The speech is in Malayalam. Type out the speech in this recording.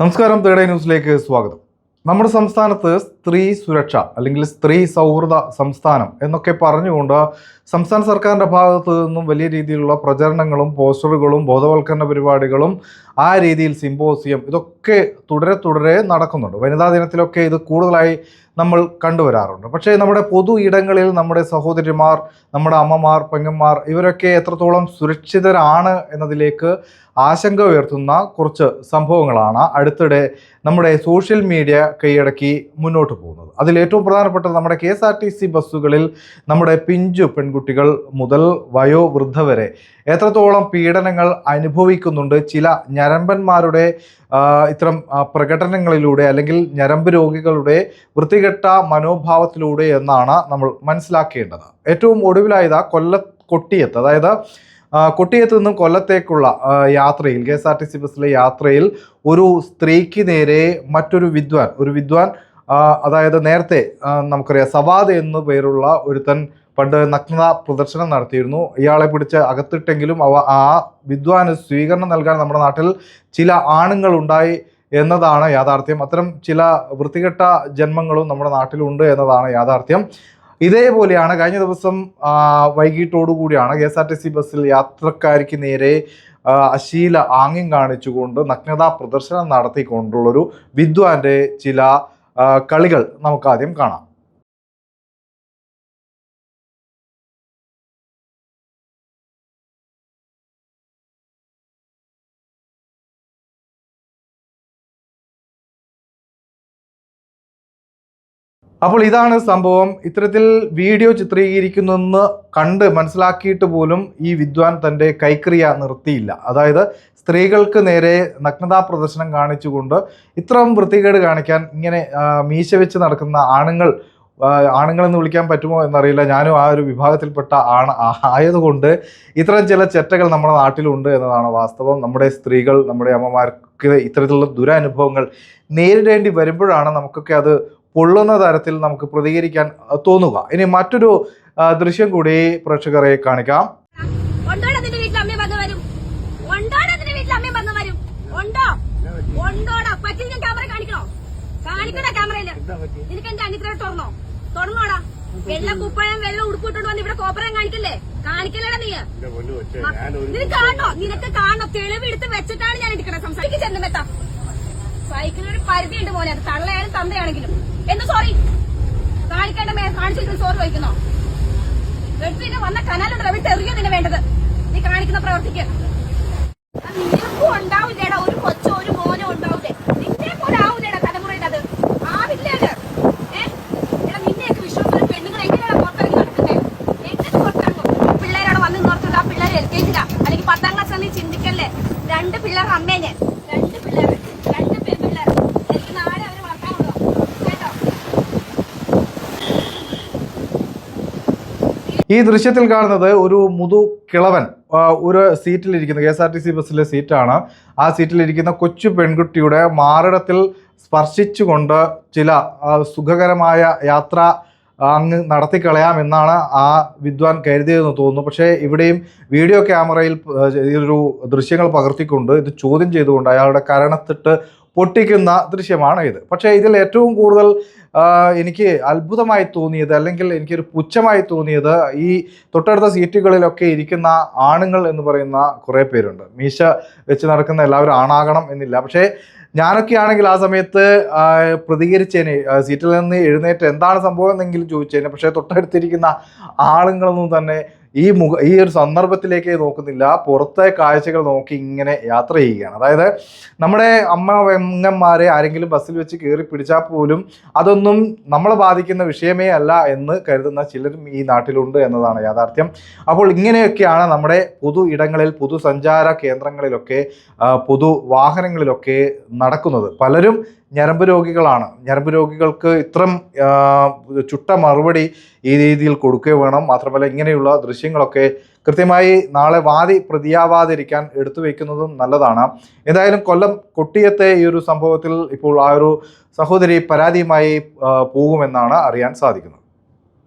നമസ്കാരം തേർഡ് ന്യൂസിലേക്ക് സ്വാഗതം. നമ്മുടെ സംസ്ഥാനത്ത് സ്ത്രീ സുരക്ഷ അല്ലെങ്കിൽ സ്ത്രീ സൗഹൃദ സംസ്ഥാനം എന്നൊക്കെ പറഞ്ഞുകൊണ്ട് സംസ്ഥാന സർക്കാരിന്റെ ഭാഗത്തു നിന്നും വലിയ രീതിയിലുള്ള പ്രചരണങ്ങളും പോസ്റ്ററുകളും ബോധവൽക്കരണ പരിപാടികളും ആ രീതിയിൽ സിമ്പോസിയം ഇതൊക്കെ തുടരെ തുടരെ നടക്കുന്നുണ്ട്. വനിതാ ദിനത്തിലൊക്കെ ഇത് കൂടുതലായി നമ്മൾ കണ്ടുവരാറുണ്ട്. പക്ഷേ നമ്മുടെ പൊതു ഇടങ്ങളിൽ നമ്മുടെ സഹോദരിമാർ നമ്മുടെ അമ്മമാർ പെങ്ങന്മാർ ഇവരൊക്കെ എത്രത്തോളം സുരക്ഷിതരാണ് എന്നതിലേക്ക് ആശങ്ക ഉയർത്തുന്ന കുറച്ച് സംഭവങ്ങളാണ് അടുത്തിടെ നമ്മുടെ സോഷ്യൽ മീഡിയ കൈയടക്കി മുന്നോട്ട് പോകുന്നത്. അതിൽ ഏറ്റവും പ്രധാനപ്പെട്ടത് നമ്മുടെ K S R T C ബസ്സുകളിൽ നമ്മുടെ പിഞ്ചു പെൺകുട്ടികൾ മുതൽ വയോവൃദ്ധ വരെ എത്രത്തോളം പീഡനങ്ങൾ അനുഭവിക്കുന്നുണ്ട് ചില ഞരമ്പന്മാരുടെ ഇത്തരം പ്രകടനങ്ങളിലൂടെ അല്ലെങ്കിൽ ഞരമ്പ് രോഗികളുടെ വൃത്തികെട്ട മനോഭാവത്തിലൂടെ എന്നാണ് നമ്മൾ മനസ്സിലാക്കേണ്ടത്. ഏറ്റവും ഒടുവിലായത് കൊല്ല കൊട്ടിയത്ത് അതായത് കൊട്ടിയത്ത് നിന്നും കൊല്ലത്തേക്കുള്ള യാത്രയിൽ K S R T C ബസ്സിലെ യാത്രയിൽ ഒരു സ്ത്രീക്ക് നേരെ മറ്റൊരു വിദ്വാൻ ഒരു വിദ്വാൻ അതായത് നേരത്തെ നമുക്കറിയാം സവാദ് എന്നു പേരുള്ള ഒരുത്തൻ പണ്ട് നഗ്നത പ്രദർശനം നടത്തിയിരുന്നു. ഇയാളെ പിടിച്ച് അകത്തിട്ടെങ്കിലും അവ ആ വിദ്വാന് സ്വീകരണം നൽകാൻ നമ്മുടെ നാട്ടിൽ ചില ആണുങ്ങൾ ഉണ്ടായി എന്നതാണ് യാഥാർത്ഥ്യം. അത്തരം ചില വൃത്തികെട്ട ജന്മങ്ങളും നമ്മുടെ നാട്ടിലുണ്ട് എന്നതാണ് യാഥാർത്ഥ്യം. ഇതേപോലെയാണ് കഴിഞ്ഞ ദിവസം വൈകിട്ടോടുകൂടിയാണ് K S R T C ബസ്സിൽ യാത്രക്കാർക്ക് നേരെ അശീല ആംഗ്യം കാണിച്ചുകൊണ്ട് നഗ്നതാ പ്രദർശനം നടത്തിക്കൊണ്ടുള്ളൊരു വിദ്വാന്റെ ചില കളികൾ നമുക്ക് ആദ്യം കാണാം. അപ്പോൾ ഇതാണ് സംഭവം. ഇത്തരത്തിൽ വീഡിയോ ചിത്രീകരിക്കുന്നെന്ന് കണ്ട് മനസ്സിലാക്കിയിട്ട് പോലും ഈ വിദ്വാൻ തന്റെ കൈക്രിയ നിർത്തിയില്ല. അതായത് സ്ത്രീകൾക്ക് നേരെ നഗ്നതാ പ്രദർശനം കാണിച്ചുകൊണ്ട് ഇത്രയും വൃത്തികേട് കാണിക്കാൻ ഇങ്ങനെ മീശ വെച്ച് നടക്കുന്ന ആണുങ്ങൾ ആണുങ്ങളെന്ന് വിളിക്കാൻ പറ്റുമോ എന്നറിയില്ല. ഞാനും ആ ഒരു വിഭാഗത്തിൽപ്പെട്ട ആണ് ആയതുകൊണ്ട് ഇത്തരം ചില ചെറ്റകൾ നമ്മുടെ നാട്ടിലുണ്ട് എന്നതാണ് വാസ്തവം. നമ്മുടെ സ്ത്രീകൾ നമ്മുടെ അമ്മമാർക്ക് ഇത്തരത്തിലുള്ള ദുരനുഭവങ്ങൾ നേരിടേണ്ടി വരുമ്പോഴാണ് നമുക്കൊക്കെ അത് പൊള്ളുന്ന തരത്തിൽ നമുക്ക് പ്രതികരിക്കാൻ തോന്നുക. ഇനി മറ്റൊരു ദൃശ്യം കൂടി പ്രേക്ഷകരെ കാണിക്കാം. ഉണ്ടോടെ അതിന്റെ വീട്ടിൽ അമ്മയും വന്നു വരും ഉണ്ടോ? ഉണ്ടോടാ? പറ്റില്ല ക്യാമറ കാണിക്കണോ? കാണിക്കണ ക്യാമറയിൽ. നിനക്ക് എന്റെ അനിത്ര തുറന്നോ തുറന്നോടാ വെള്ള കുപ്പായം വെള്ള ഉടുപ്പിട്ടോണ്ട് വന്ന് ഇവിടെ കോപ്പറം കാണിക്കല്ലേ? കാണിക്കല്ലേടാ നീ? നിനക്ക് കാണണോ? നിനക്ക് കാണണോ? തെളിവ് എടുത്ത് വെച്ചിട്ടാണ് ഞാൻ എടുക്കണത് സംസാരിക്ക് ചെന്നുമെത്ത സൈക്കിളിനൊരു പരിധിയുണ്ട് പോലെ അത് തള്ളയായാലും തന്തയാണെങ്കിലും. എന്ത് സോറി കാണിക്കേണ്ട കാണിച്ചിട്ട് സോറി വഹിക്കുന്നോ വെട്ടിന് വന്ന കനാലുണ്ടല്ലോ. വിട്ട് എറിയോ നിന്നെ വേണ്ടത്? നീ കാണിക്കുന്ന പ്രവർത്തിക്ക്. നിനക്കും ഉണ്ടാവില്ലേടാ? ഒരു കൊച്ചോ ഒരു മോനോ ഉണ്ടാവില്ലേ? നിന്നെ പോലെ ആവില്ലേടാ തലമുറയുടെ അത്. ആവില്ലേ അത്? ഏ? എടാ നിന്നെയൊക്കെ വിശ്വാസം പെണ്ണുങ്ങൾ എങ്ങനെയാണ് പുറത്തിറങ്ങി നടക്കുന്നത് എങ്ങനെ പുറത്തിറങ്ങും? പിള്ളേരോട് വന്ന് നോർത്തിട്ട് ആ പിള്ളേർ എൽ കെ ജിയിലാ അല്ലെങ്കിൽ പത്താം ക്ലാസ് നീ ചിന്തിക്കല്ലേ? രണ്ട് പിള്ളേർ അമ്മേ ഞാൻ. രണ്ട് പിള്ളേർ. രണ്ട് പെൺപിള്ളേർ. എനിക്ക് നാളെ അവർ വളർത്താനുള്ളൂ കേട്ടോ? ഈ ദൃശ്യത്തിൽ കാണുന്നത് ഒരു മുതു കിളവൻ. ഒരു സീറ്റിലിരിക്കുന്ന K S R T C ബസ്സിലെ സീറ്റാണ്. ആ സീറ്റിലിരിക്കുന്ന കൊച്ചു പെൺകുട്ടിയുടെ മാറിടത്തിൽ സ്പർശിച്ചുകൊണ്ട് ചില സുഖകരമായ യാത്ര അങ്ങ് നടത്തിക്കളയാം എന്നാണ് ആ വിദ്വാൻ കരുതിയതെന്ന് തോന്നുന്നു. പക്ഷേ ഇവിടെയും വീഡിയോ ക്യാമറയിൽ ഒരു ദൃശ്യങ്ങൾ പകർത്തിക്കൊണ്ട് ഇത് ചോദ്യം ചെയ്തുകൊണ്ട് അയാളുടെ കരണത്തിട്ട് പൊട്ടിക്കുന്ന ദൃശ്യമാണ് ഇത്. പക്ഷേ ഇതിൽ ഏറ്റവും കൂടുതൽ എനിക്ക് അത്ഭുതമായി തോന്നിയത് അല്ലെങ്കിൽ എനിക്കൊരു പുച്ഛമായി തോന്നിയത് ഈ തൊട്ടടുത്ത സീറ്റുകളിലൊക്കെ ഇരിക്കുന്ന ആണുങ്ങൾ എന്ന് പറയുന്ന കുറേ പേരുണ്ട്. മീശ വെച്ച് നടക്കുന്ന എല്ലാവരും ആണാകണം എന്നില്ല. പക്ഷേ ഞാനൊക്കെ ആണെങ്കിൽ ആ സമയത്ത് പ്രതികരിച്ചേനെ സീറ്റിൽ നിന്ന് എഴുന്നേറ്റ് എന്താണ് സംഭവം എന്നെങ്കിലും ചോദിച്ചേനെ. പക്ഷേ തൊട്ടടുത്തിരിക്കുന്ന ആളുകളൊന്നും തന്നെ ഈ മുഖ ഈ ഒരു സന്ദർഭത്തിലേക്ക് നോക്കുന്നില്ല. പുറത്തെ കാഴ്ചകൾ നോക്കി ഇങ്ങനെ യാത്ര ചെയ്യുകയാണ്. അതായത് നമ്മുടെ അമ്മ വെങ്ങന്മാരെ ആരെങ്കിലും ബസ്സിൽ വെച്ച് കയറി പിടിച്ചാൽ പോലും അതൊന്നും നമ്മളെ ബാധിക്കുന്ന വിഷയമേ അല്ല എന്ന് കരുതുന്ന ചിലരും ഈ നാട്ടിലുണ്ട് എന്നതാണ് യാഥാർത്ഥ്യം. അപ്പോൾ ഇങ്ങനെയൊക്കെയാണ് നമ്മുടെ പൊതു ഇടങ്ങളിൽ പൊതുസഞ്ചാര കേന്ദ്രങ്ങളിലൊക്കെ ആ, പൊതു വാഹനങ്ങളിലൊക്കെ നടക്കുന്നത്. പലരും ഞരമ്പ് രോഗികളാണ്. ഞരമ്പ് രോഗികൾക്ക് ഇത്രം ചുട്ട മറുപടി ഈ രീതിയിൽ കൊടുക്കുക വേണം. മാത്രമല്ല ഇങ്ങനെയുള്ള ദൃശ്യങ്ങളൊക്കെ കൃത്യമായി നാളെ വാദി പ്രതിയാവാതിരിക്കാൻ എടുത്തു വയ്ക്കുന്നതും നല്ലതാണ്. എന്തായാലും കൊല്ലം കൊട്ടിയത്തെ ഈ ഒരു സംഭവത്തിൽ ഇപ്പോൾ ആ ഒരു സഹോദരി പരാതിയുമായി പോകുമെന്നാണ് അറിയാൻ സാധിക്കുന്നത്.